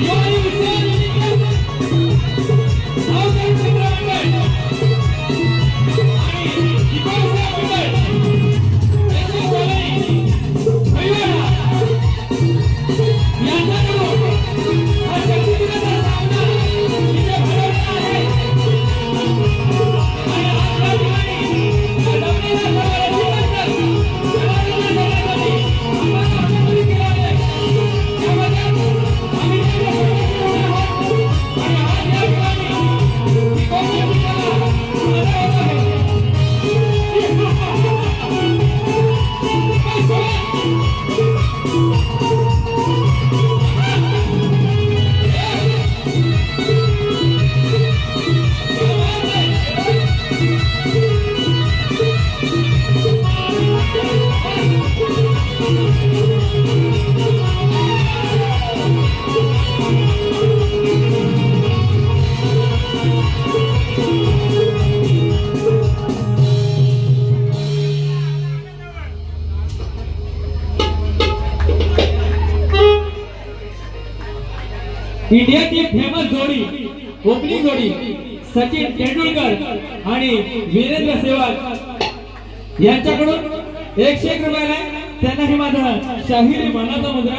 Yeah. इंडियाची famous जोडी opening जोडी सचिन तेंडुलकर आणि वीरेंद्र सेवाग यांच्याकडून एकशे एक रुपयाला त्यांनाही माझा शाहीर मानाचा मुद्रा